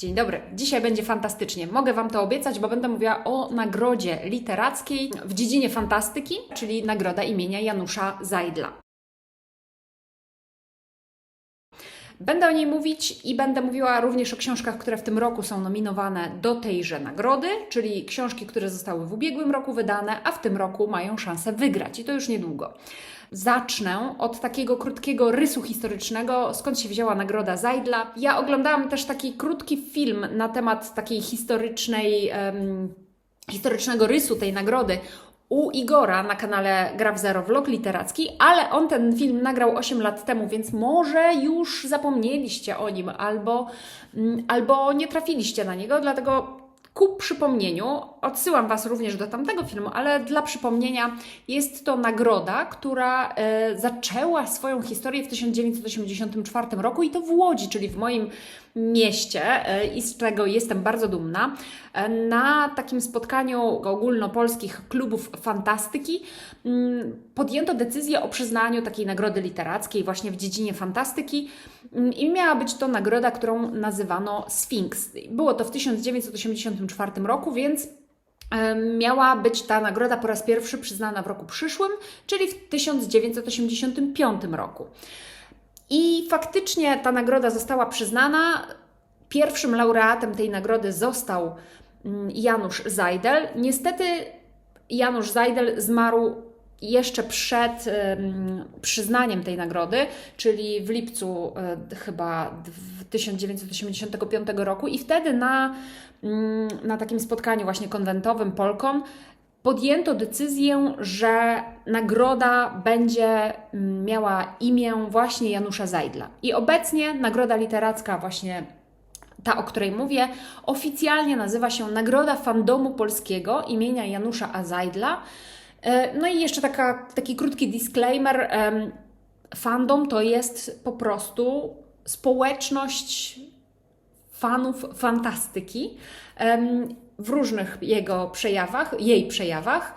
Dzień dobry. Dzisiaj będzie fantastycznie. Mogę Wam to obiecać, bo będę mówiła o nagrodzie literackiej w dziedzinie fantastyki, czyli nagroda imienia Janusza Zajdla. Będę o niej mówić i będę mówiła również o książkach, które w tym roku są nominowane do tejże nagrody, czyli książki, które zostały w ubiegłym roku wydane, a w tym roku mają szansę wygrać i to już niedługo. Zacznę od takiego krótkiego rysu historycznego, skąd się wzięła nagroda Zajdla. Ja oglądałam też taki krótki film na temat takiej historycznej, em, historycznego rysu tej nagrody u Igora na kanale Gra w Zero Vlog Literacki, ale on ten film nagrał 8 lat temu, więc może już zapomnieliście o nim albo, mm, albo nie trafiliście na niego, dlatego ku przypomnieniu, odsyłam Was również do tamtego filmu, ale dla przypomnienia jest to nagroda, która e, zaczęła swoją historię w 1984 roku i to w Łodzi, czyli w moim mieście e, i z czego jestem bardzo dumna, e, na takim spotkaniu ogólnopolskich klubów fantastyki mm, podjęto decyzję o przyznaniu takiej nagrody literackiej właśnie w dziedzinie fantastyki Mm, i miała być to nagroda, którą nazywano Sphinx. Było to w 1984 roku, więc miała być ta nagroda po raz pierwszy przyznana w roku przyszłym, czyli w 1985 roku. I faktycznie ta nagroda została przyznana. Pierwszym laureatem tej nagrody został mm, Janusz Zajdel. Niestety Janusz Zajdel zmarł jeszcze przed em, przyznaniem tej nagrody, czyli w lipcu e, chyba w 1985 roku i wtedy na, mm, na takim spotkaniu właśnie konwentowym Polkon podjęto decyzję, że nagroda będzie miała imię właśnie Janusza Zajdla. I obecnie nagroda literacka właśnie ta, o której mówię, oficjalnie nazywa się Nagroda Fandomu Polskiego imienia Janusza A. E, No i jeszcze taka, taki krótki disclaimer. Fandom to jest po prostu społeczność fanów fantastyki w różnych jego przejawach, jej przejawach.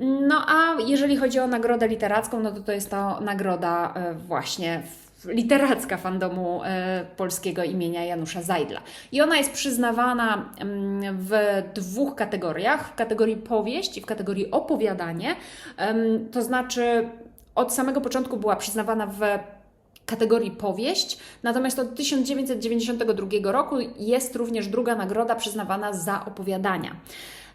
No a jeżeli chodzi o nagrodę literacką, no to to jest to nagroda e, właśnie w- literacka fandomu e, polskiego imienia Janusza Zajdla. I ona jest przyznawana em, w dwóch kategoriach, w kategorii powieść i w kategorii opowiadanie. To znaczy od samego początku była przyznawana w kategorii powieść, natomiast od 1992 roku jest również druga nagroda przyznawana za opowiadania.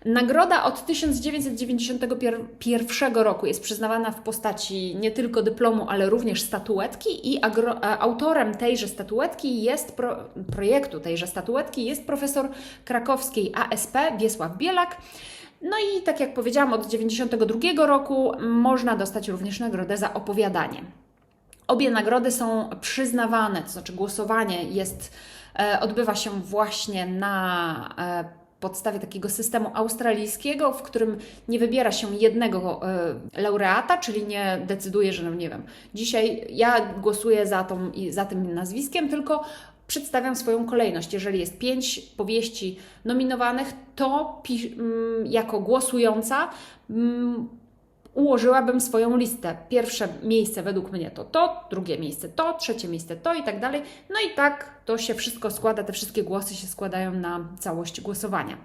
Nagroda od 1991 roku jest przyznawana w postaci nie tylko dyplomu, ale również statuetki i agro, e, autorem tejże statuetki jest pro, projektu tejże statuetki jest profesor krakowskiej ASP Wiesław Bielak. No i tak jak powiedziałam, od 1992 roku można dostać również nagrodę za opowiadanie. Obie nagrody są przyznawane, to znaczy głosowanie jest, e, odbywa się właśnie na e, podstawie takiego systemu australijskiego, w którym nie wybiera się jednego e, laureata, czyli nie decyduje, że no nie wiem, dzisiaj ja głosuję za, tą, za tym nazwiskiem, tylko przedstawiam swoją kolejność. Jeżeli jest pięć powieści nominowanych, to mm, jako głosująca mm, ułożyłabym swoją listę. Pierwsze miejsce według mnie to to, drugie miejsce to, trzecie miejsce to i tak dalej. No i tak to się wszystko składa, te wszystkie głosy się składają na całość głosowania.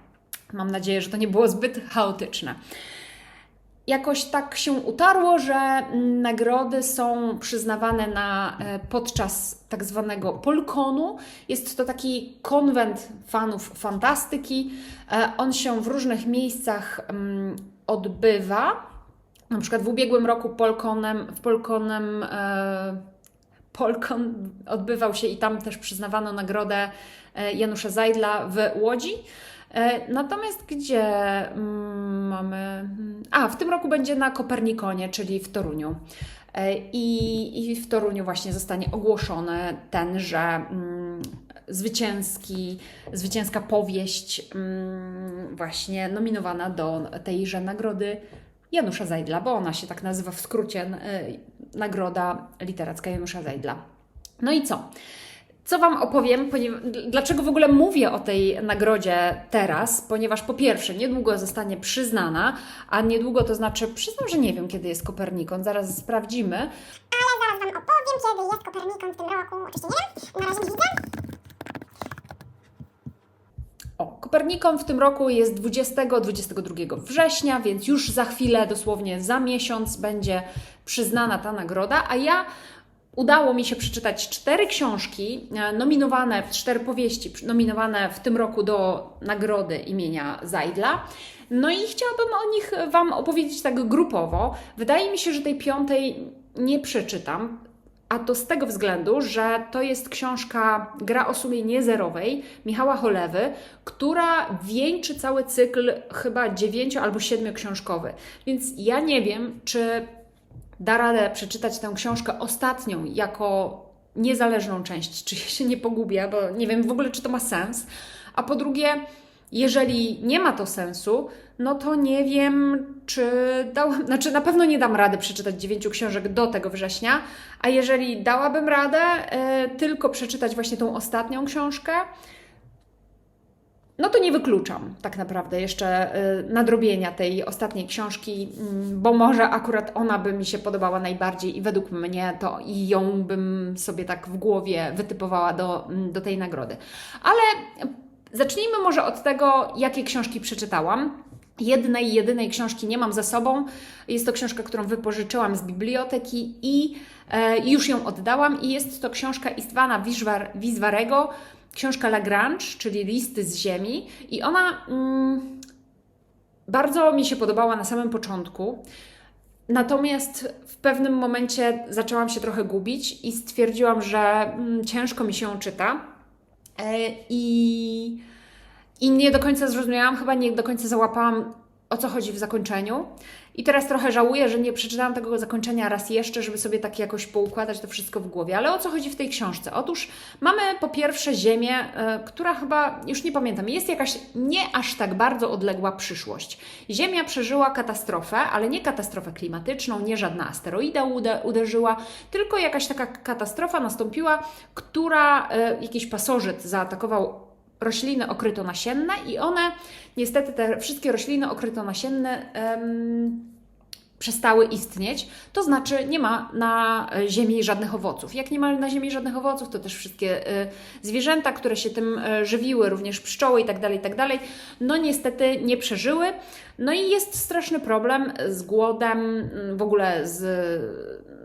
Mam nadzieję, że to nie było zbyt chaotyczne. Jakoś tak się utarło, że nagrody są przyznawane na, e, podczas tak zwanego Polkonu. Jest to taki konwent fanów fantastyki. E, On się w różnych miejscach mm, odbywa. Na przykład w ubiegłym roku Polkonem, w Polkonem e, Polkon odbywał się i tam też przyznawano nagrodę e, Janusza Zajdla w Łodzi. E, Natomiast gdzie mm, mamy. A, w tym roku będzie na Kopernikonie, czyli w Toruniu. E, I, I w Toruniu właśnie zostanie ogłoszony tenże mm, zwycięski, zwycięska powieść, mm, właśnie nominowana do tejże nagrody Janusza Zajdla, bo ona się tak nazywa w skrócie y, Nagroda Literacka Janusza Zajdla. No i co? Co Wam opowiem? Dlaczego w ogóle mówię o tej nagrodzie teraz? Ponieważ po pierwsze, niedługo zostanie przyznana, a niedługo to znaczy, przyznam, że nie wiem, kiedy jest Kopernikon, zaraz sprawdzimy. Ale zaraz Wam opowiem, kiedy jest Kopernikon w tym roku. Oczywiście nie wiem, na razie nie widzę. Kopernikom w tym roku jest 20-22 września, więc już za chwilę, dosłownie za miesiąc, będzie przyznana ta nagroda, a ja udało mi się przeczytać cztery książki e, nominowane, cztery powieści nominowane w tym roku do nagrody imienia Zajdla. No i chciałabym o nich Wam opowiedzieć tak grupowo. Wydaje mi się, że tej piątej nie przeczytam. A to z tego względu, że to jest książka Gra o sumie niezerowej Michała Cholewy, która wieńczy cały cykl chyba dziewięcio albo siedmioksiążkowy. Więc ja nie wiem, czy da radę przeczytać tę książkę ostatnią jako niezależną część, czy się nie pogubię, bo nie wiem w ogóle, czy to ma sens. A po drugie, jeżeli nie ma to sensu, no to nie wiem, czy dałam, znaczy na pewno nie dam rady przeczytać dziewięciu książek do tego września, a jeżeli dałabym radę e, tylko przeczytać właśnie tą ostatnią książkę, no to nie wykluczam tak naprawdę jeszcze y, nadrobienia tej ostatniej książki, mm, bo może akurat ona by mi się podobała najbardziej i według mnie to i ją bym sobie tak w głowie wytypowała do, mm, do tej nagrody. Ale zacznijmy może od tego, jakie książki przeczytałam. Jednej, jedynej książki nie mam za sobą. Jest to książka, którą wypożyczyłam z biblioteki i e, już ją oddałam. I jest to książka Istwana Wizwarego, książka Lagrange, czyli Listy z Ziemi. I ona mm, bardzo mi się podobała na samym początku. Natomiast w pewnym momencie zaczęłam się trochę gubić i stwierdziłam, że mm, ciężko mi się czyta. E, I, I nie do końca zrozumiałam, chyba nie do końca załapałam, o co chodzi w zakończeniu. I teraz trochę żałuję, że nie przeczytałam tego zakończenia raz jeszcze, żeby sobie tak jakoś poukładać to wszystko w głowie. Ale o co chodzi w tej książce? Otóż mamy po pierwsze Ziemię, e, która chyba, już nie pamiętam, jest jakaś nie aż tak bardzo odległa przyszłość. Ziemia przeżyła katastrofę, ale nie katastrofę klimatyczną, nie żadna asteroida ude- uderzyła, tylko jakaś taka katastrofa nastąpiła, która e, jakiś pasożyt zaatakował rośliny okrytonasienne i one, niestety te wszystkie rośliny okrytonasienne em, przestały istnieć, to znaczy nie ma na Ziemi żadnych owoców. Jak nie ma na Ziemi żadnych owoców, to też wszystkie e, zwierzęta, które się tym e, żywiły, również pszczoły i tak dalej, i tak no niestety nie przeżyły. No i jest straszny problem z głodem, w ogóle z,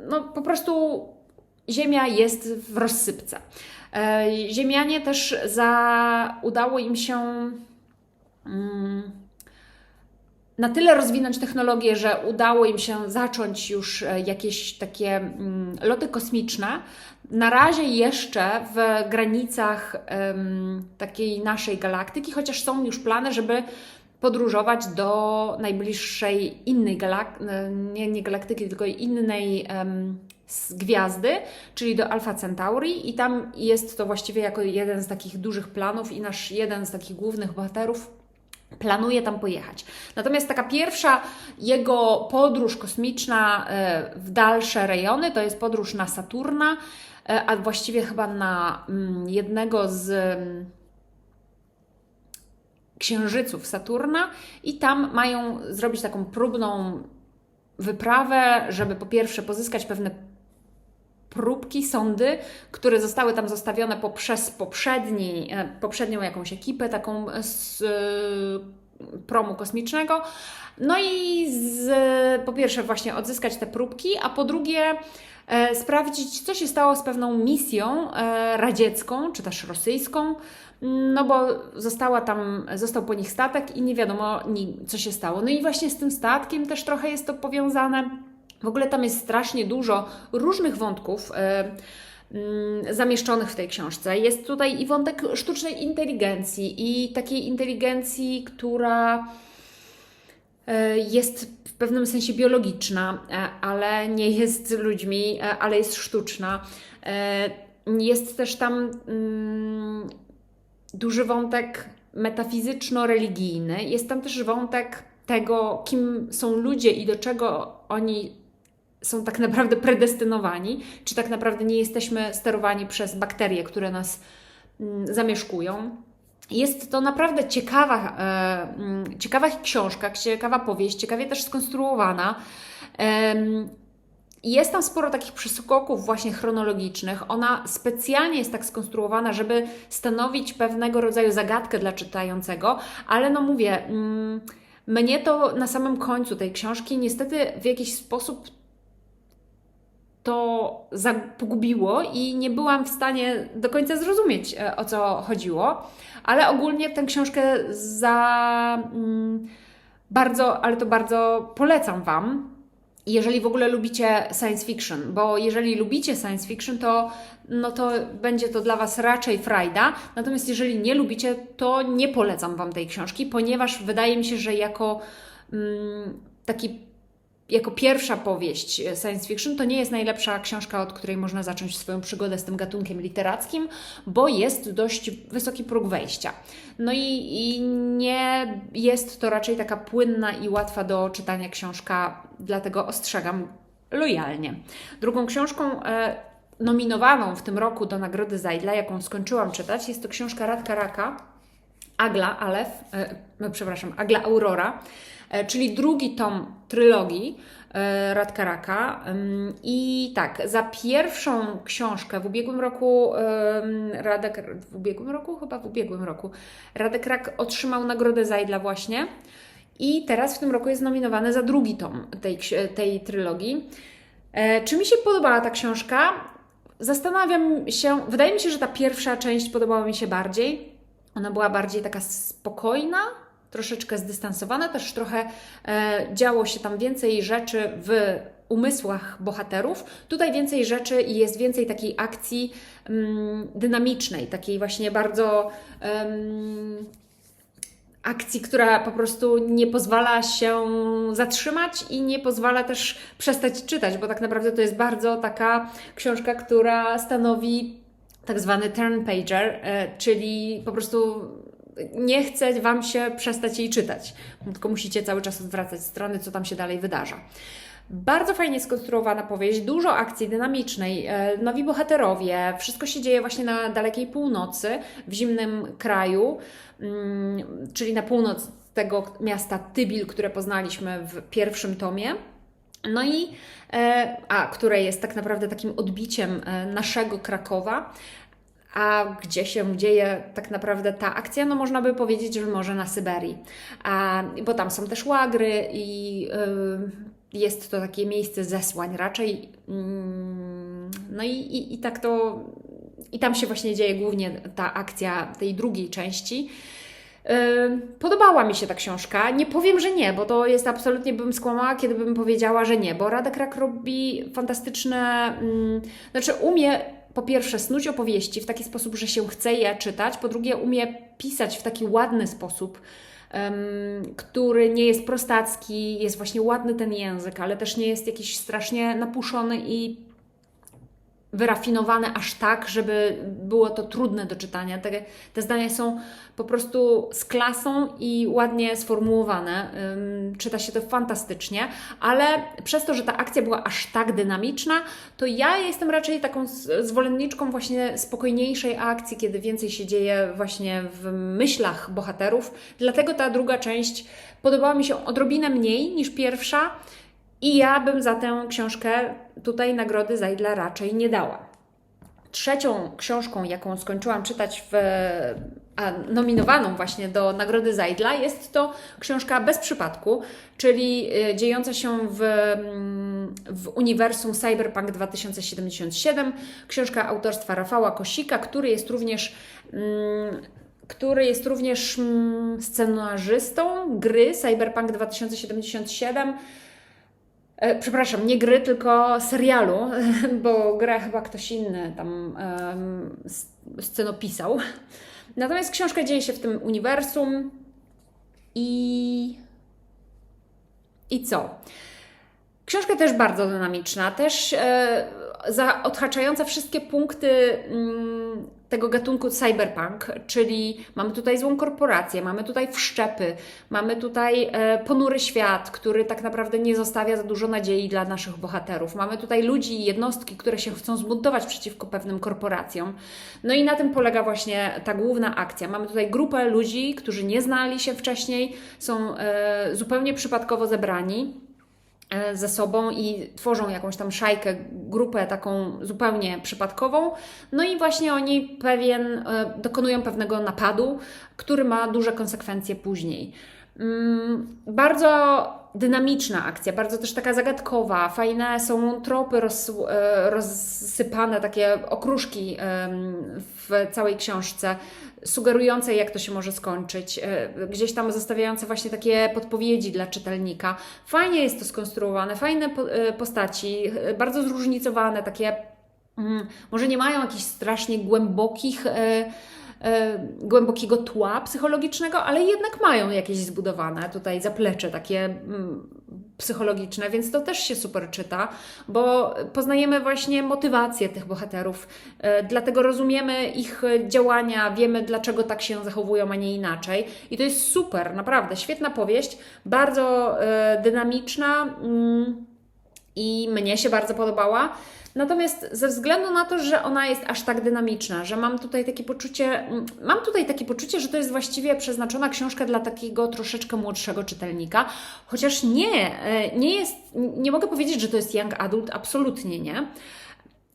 no po prostu Ziemia jest w rozsypce. E, Ziemianie też za, udało im się mm, na tyle rozwinąć technologię, że udało im się zacząć już e, jakieś takie mm, loty kosmiczne. Na razie jeszcze w granicach takiej naszej galaktyki, chociaż są już plany, żeby podróżować do najbliższej innej galak- e, nie, nie galaktyki, tylko innej z gwiazdy, czyli do Alpha Centauri i tam jest to właściwie jako jeden z takich dużych planów i nasz jeden z takich głównych bohaterów planuje tam pojechać. Natomiast taka pierwsza jego podróż kosmiczna e, w dalsze rejony to jest podróż na Saturna, e, a właściwie chyba na mm, jednego z mm, księżyców Saturna i tam mają zrobić taką próbną wyprawę, żeby po pierwsze pozyskać pewne próbki, sondy, które zostały tam zostawione poprzez poprzedni, e, poprzednią jakąś ekipę, taką z e, promu kosmicznego. No i z, po pierwsze właśnie odzyskać te próbki, a po drugie e, sprawdzić, co się stało z pewną misją radziecką, czy też rosyjską, no bo została tam, został po nich statek i nie wiadomo, co się stało. No i właśnie z tym statkiem też trochę jest to powiązane. W ogóle tam jest strasznie dużo różnych wątków. e, mm, zamieszczonych w tej książce. Jest tutaj i wątek sztucznej inteligencji i takiej inteligencji, która e, jest w pewnym sensie biologiczna, e, ale nie jest ludźmi, ale jest sztuczna. Jest też tam mm, duży wątek metafizyczno-religijny. Jest tam też wątek tego, kim są ludzie i do czego oni są tak naprawdę predestynowani, czy tak naprawdę nie jesteśmy sterowani przez bakterie, które nas mm, zamieszkują. Jest to naprawdę ciekawa, e, mm, ciekawa książka, ciekawa powieść, ciekawie też skonstruowana. Jest tam sporo takich przeskoków właśnie chronologicznych. Ona specjalnie jest tak skonstruowana, żeby stanowić pewnego rodzaju zagadkę dla czytającego, ale no mówię, mm, mnie to na samym końcu tej książki niestety w jakiś sposób to pogubiło i nie byłam w stanie do końca zrozumieć, e, o co chodziło, ale ogólnie tę książkę za mm, bardzo, ale to bardzo polecam Wam. Jeżeli w ogóle lubicie science fiction, bo jeżeli lubicie science fiction, to, no to będzie to dla Was raczej frajda. Natomiast jeżeli nie lubicie, to nie polecam Wam tej książki, ponieważ wydaje mi się, że jako mm, taki jako pierwsza powieść e, science fiction to nie jest najlepsza książka, od której można zacząć swoją przygodę z tym gatunkiem literackim, bo jest dość wysoki próg wejścia. No i, i nie jest to raczej taka płynna i łatwa do czytania książka, dlatego ostrzegam lojalnie. Drugą książką e, nominowaną w tym roku do Nagrody Zajdla, jaką skończyłam czytać, jest to książka Radka Raka, Agla Alef, e, przepraszam, Agla Aurora, czyli drugi tom trylogii e, Radka Raka. I tak, za pierwszą książkę w ubiegłym roku, Radek, w ubiegłym roku? Chyba w ubiegłym roku, Radek Rak otrzymał Nagrodę Zajdla właśnie i teraz w tym roku jest nominowany za drugi tom tej, tej trylogii. E, Czy mi się podobała ta książka? Zastanawiam się, wydaje mi się, że ta pierwsza część podobała mi się bardziej. Ona była bardziej taka spokojna, troszeczkę zdystansowana, też trochę e, działo się tam więcej rzeczy w umysłach bohaterów. Tutaj więcej rzeczy i jest więcej takiej akcji mm, dynamicznej, takiej właśnie bardzo. akcji, która po prostu nie pozwala się zatrzymać i nie pozwala też przestać czytać, bo tak naprawdę to jest bardzo taka książka, która stanowi tak zwany turn pager, e, czyli po prostu nie chce Wam się przestać jej czytać, tylko musicie cały czas odwracać strony, co tam się dalej wydarza. Bardzo fajnie skonstruowana powieść, dużo akcji dynamicznej, e, nowi bohaterowie, wszystko się dzieje właśnie na dalekiej północy, w zimnym kraju, mm, czyli na północ tego miasta Tybil, które poznaliśmy w pierwszym tomie. No i, e, a, które jest tak naprawdę takim odbiciem e, naszego Krakowa. A gdzie się dzieje tak naprawdę ta akcja? No można by powiedzieć, że może na Syberii, a, bo tam są też łagry i y, jest to takie miejsce zesłań raczej. Mm, No i, i, i tak to, i tam się właśnie dzieje głównie ta akcja tej drugiej części. Yy, Podobała mi się ta książka. Nie powiem, że nie, bo to jest absolutnie bym skłamała, kiedy bym powiedziała, że nie, bo Radek Rak robi fantastyczne, mm, znaczy umie po pierwsze snuć opowieści w taki sposób, że się chce je czytać, po drugie umie pisać w taki ładny sposób, em, który nie jest prostacki, jest właśnie ładny ten język, ale też nie jest jakiś strasznie napuszony i wyrafinowane aż tak, żeby było to trudne do czytania. Te, te zdania są po prostu z klasą i ładnie sformułowane. Ym, czyta się to fantastycznie, ale przez to, że ta akcja była aż tak dynamiczna, to ja jestem raczej taką zwolenniczką właśnie spokojniejszej akcji, kiedy więcej się dzieje właśnie w myślach bohaterów. Dlatego ta druga część podobała mi się odrobinę mniej niż pierwsza. I ja bym za tę książkę tutaj nagrody Zajdla raczej nie dała. Trzecią książką, jaką skończyłam czytać w, a nominowaną właśnie do Nagrody Zajdla, jest to książka Bez przypadku, czyli y, dziejąca się w, mm, w uniwersum Cyberpunk 2077. Książka autorstwa Rafała Kosika, który jest również mm, który jest również mm, scenarzystą gry Cyberpunk 2077. E, Przepraszam, nie gry, tylko serialu, bo gra chyba ktoś inny tam scenopisał. Natomiast książka dzieje się w tym uniwersum i. I co? Książka też bardzo dynamiczna, też e, za, odhaczająca wszystkie punkty mm, tego gatunku cyberpunk, czyli mamy tutaj złą korporację, mamy tutaj wszczepy, mamy tutaj e, ponury świat, który tak naprawdę nie zostawia za dużo nadziei dla naszych bohaterów. Mamy tutaj ludzi i jednostki, które się chcą zbuntować przeciwko pewnym korporacjom. No i na tym polega właśnie ta główna akcja. Mamy tutaj grupę ludzi, którzy nie znali się wcześniej, są e, zupełnie przypadkowo zebrani ze sobą i tworzą jakąś tam szajkę, grupę taką zupełnie przypadkową. No i właśnie oni pewien, e, dokonują pewnego napadu, który ma duże konsekwencje później. Mm, Bardzo dynamiczna akcja, bardzo też taka zagadkowa. Fajne są tropy roz, e, rozsypane, takie okruszki w całej książce, sugerujące, jak to się może skończyć. e, Gdzieś tam zostawiające właśnie takie podpowiedzi dla czytelnika. Fajnie jest to skonstruowane, fajne e, postaci, bardzo zróżnicowane, takie mm, może nie mają jakichś strasznie głębokich. E, głębokiego tła psychologicznego, ale jednak mają jakieś zbudowane tutaj zaplecze takie mm, psychologiczne, więc to też się super czyta, bo poznajemy właśnie motywację tych bohaterów, e, dlatego rozumiemy ich działania, wiemy dlaczego tak się zachowują, a nie inaczej. I to jest super, naprawdę świetna powieść, bardzo e, dynamiczna. I mnie się bardzo podobała. Natomiast ze względu na to, że ona jest aż tak dynamiczna, że mam tutaj takie poczucie, mm, mam tutaj takie poczucie, że to jest właściwie przeznaczona książka dla takiego troszeczkę młodszego czytelnika, chociaż nie, e, nie jest, nie mogę powiedzieć, że to jest young adult, absolutnie nie,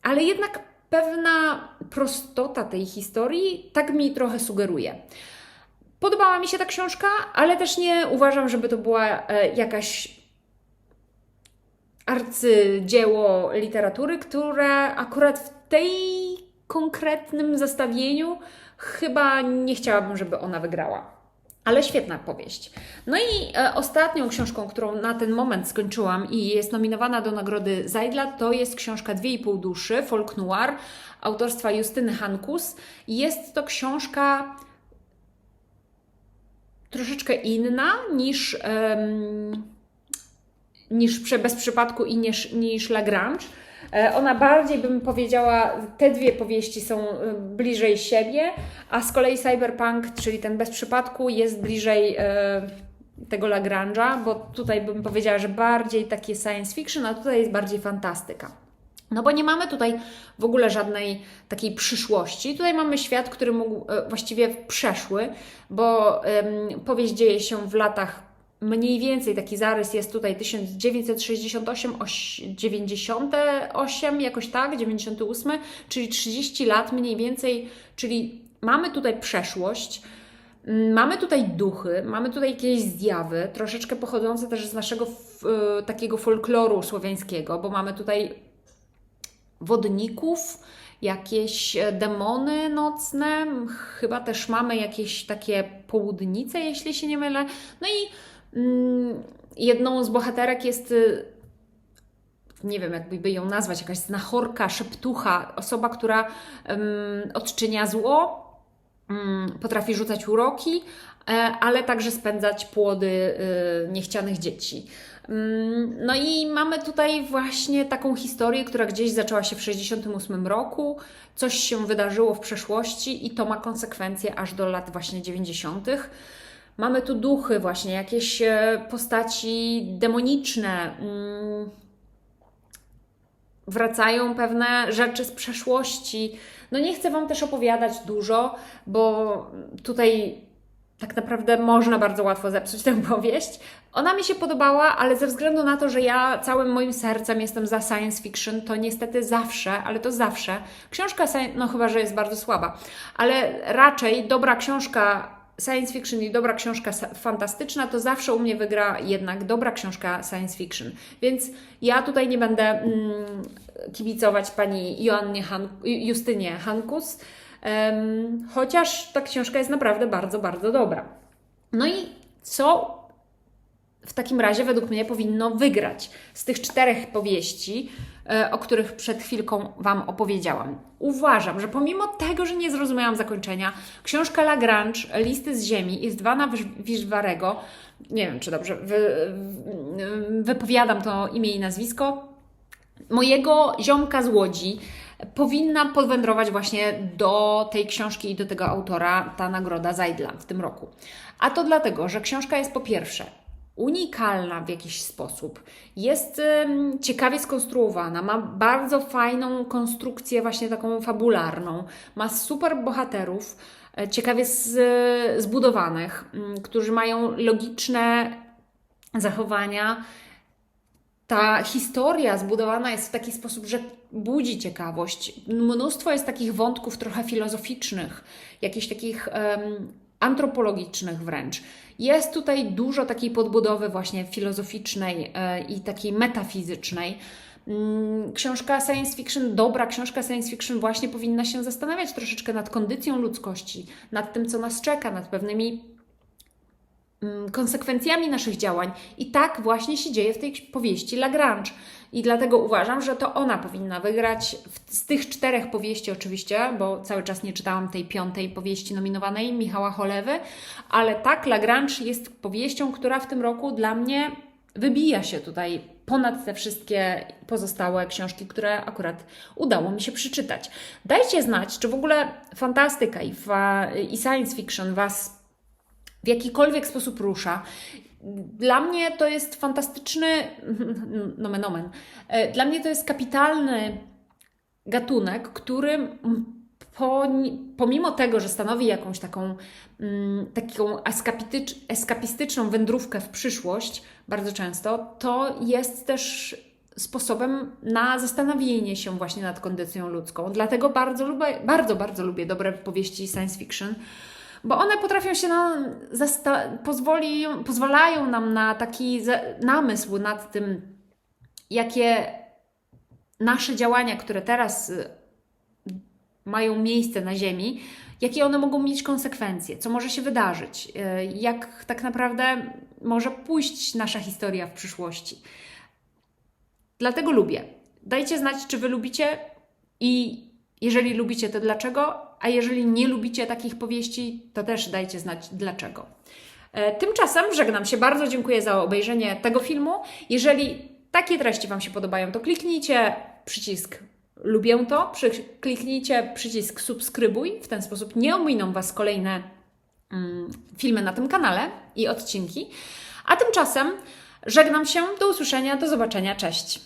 ale jednak pewna prostota tej historii tak mi trochę sugeruje. Podobała mi się ta książka, ale też nie uważam, żeby to była e, jakaś arcydzieło literatury, które akurat w tej konkretnym zestawieniu chyba nie chciałabym, żeby ona wygrała. Ale świetna powieść. No i e, ostatnią książką, którą na ten moment skończyłam i jest nominowana do nagrody Zajdla, to jest książka Dwie i pół duszy, folk noir, autorstwa Justyny Hankus. Jest to książka troszeczkę inna niż, niż bez przypadku i niż, niż Lagrange. E, Ona bardziej bym powiedziała, te dwie powieści są e, bliżej siebie, a z kolei Cyberpunk, czyli ten bez przypadku, jest bliżej e, tego Lagrange'a, bo tutaj bym powiedziała, że bardziej takie science fiction, a tutaj jest bardziej fantastyka. No bo nie mamy tutaj w ogóle żadnej takiej przyszłości. Tutaj mamy świat, który mógł właściwie przeszły, bo powieść dzieje się w latach mniej więcej taki zarys jest tutaj 1968, oś- 98, jakoś tak, 98, czyli 30 lat mniej więcej, czyli mamy tutaj przeszłość. Mm, Mamy tutaj duchy, mamy tutaj jakieś zjawy, troszeczkę pochodzące też z naszego e, takiego folkloru słowiańskiego, bo mamy tutaj wodników, jakieś e, demony nocne, chyba też mamy jakieś takie południce, jeśli się nie mylę. No i jedną z bohaterek jest, y, nie wiem jakby ją nazwać, jakaś znachorka, szeptucha, osoba, która em, odczynia zło, mm, potrafi rzucać uroki, e, ale także spędzać płody y, niechcianych dzieci. Mm, No i mamy tutaj właśnie taką historię, która gdzieś zaczęła się w 68 roku, coś się wydarzyło w przeszłości i to ma konsekwencje aż do lat właśnie 90. Mamy tu duchy właśnie, jakieś e, postaci demoniczne. mm, Wracają pewne rzeczy z przeszłości. No nie chcę Wam też opowiadać dużo, bo tutaj tak naprawdę można bardzo łatwo zepsuć tę powieść. Ona mi się podobała, ale ze względu na to, że ja całym moim sercem jestem za science fiction, to niestety zawsze, ale to zawsze, książka, no chyba, że jest bardzo słaba, ale raczej dobra książka science fiction i dobra książka fantastyczna, to zawsze u mnie wygra jednak dobra książka science fiction. Więc ja tutaj nie będę mm, kibicować pani Joannie Han- Justynie Hankus, em, chociaż ta książka jest naprawdę bardzo, bardzo dobra. No i co w takim razie według mnie powinno wygrać z tych czterech powieści, e, o których przed chwilką Wam opowiedziałam. Uważam, że pomimo tego, że nie zrozumiałam zakończenia, książka Lagrange, Listy z Ziemi, jest Wana Wiszwarego, nie wiem czy dobrze wy, wy- wypowiadam to imię i nazwisko, mojego ziomka z Łodzi powinna podwędrować właśnie do tej książki i do tego autora ta nagroda Zajdla w tym roku. A to dlatego, że książka jest po pierwsze unikalna w jakiś sposób, jest ciekawie skonstruowana, ma bardzo fajną konstrukcję właśnie taką fabularną, ma super bohaterów, e, ciekawie zbudowanych, m, którzy mają logiczne zachowania, ta historia zbudowana jest w taki sposób, że budzi ciekawość. Mnóstwo jest takich wątków trochę filozoficznych, jakichś takich em, antropologicznych wręcz. Jest tutaj dużo takiej podbudowy właśnie filozoficznej e, i takiej metafizycznej. Mm, Książka science fiction, dobra książka science fiction właśnie powinna się zastanawiać troszeczkę nad kondycją ludzkości, nad tym, co nas czeka, nad pewnymi konsekwencjami naszych działań. I tak właśnie się dzieje w tej powieści Lagrange. I dlatego uważam, że to ona powinna wygrać z tych czterech powieści, oczywiście, bo cały czas nie czytałam tej piątej powieści nominowanej Michała Cholewy, ale tak, Lagrange jest powieścią, która w tym roku dla mnie wybija się tutaj ponad te wszystkie pozostałe książki, które akurat udało mi się przeczytać. Dajcie znać, czy w ogóle fantastyka i, fa, i science fiction Was w jakikolwiek sposób rusza. Dla mnie to jest fantastyczny, nomen omen, E, dla mnie to jest kapitalny gatunek, który po, pomimo tego, że stanowi jakąś taką, mm, taką eskapistyczną wędrówkę w przyszłość, bardzo często, to jest też sposobem na zastanowienie się właśnie nad kondycją ludzką. Dlatego bardzo lubię, bardzo, bardzo lubię dobre powieści science fiction, bo one potrafią się nam, pozwoli, pozwalają nam na taki namysł nad tym, jakie nasze działania, które teraz y, mają miejsce na Ziemi, jakie one mogą mieć konsekwencje, co może się wydarzyć, y, jak tak naprawdę może pójść nasza historia w przyszłości. Dlatego lubię. Dajcie znać, czy Wy lubicie i jeżeli lubicie, to dlaczego, a jeżeli nie lubicie takich powieści, to też dajcie znać dlaczego. E, Tymczasem żegnam się. Bardzo dziękuję za obejrzenie tego filmu. Jeżeli takie treści Wam się podobają, to kliknijcie przycisk lubię to, przy, kliknijcie przycisk subskrybuj. W ten sposób nie ominą Was kolejne mm, filmy na tym kanale i odcinki. A tymczasem żegnam się. Do usłyszenia, do zobaczenia. Cześć.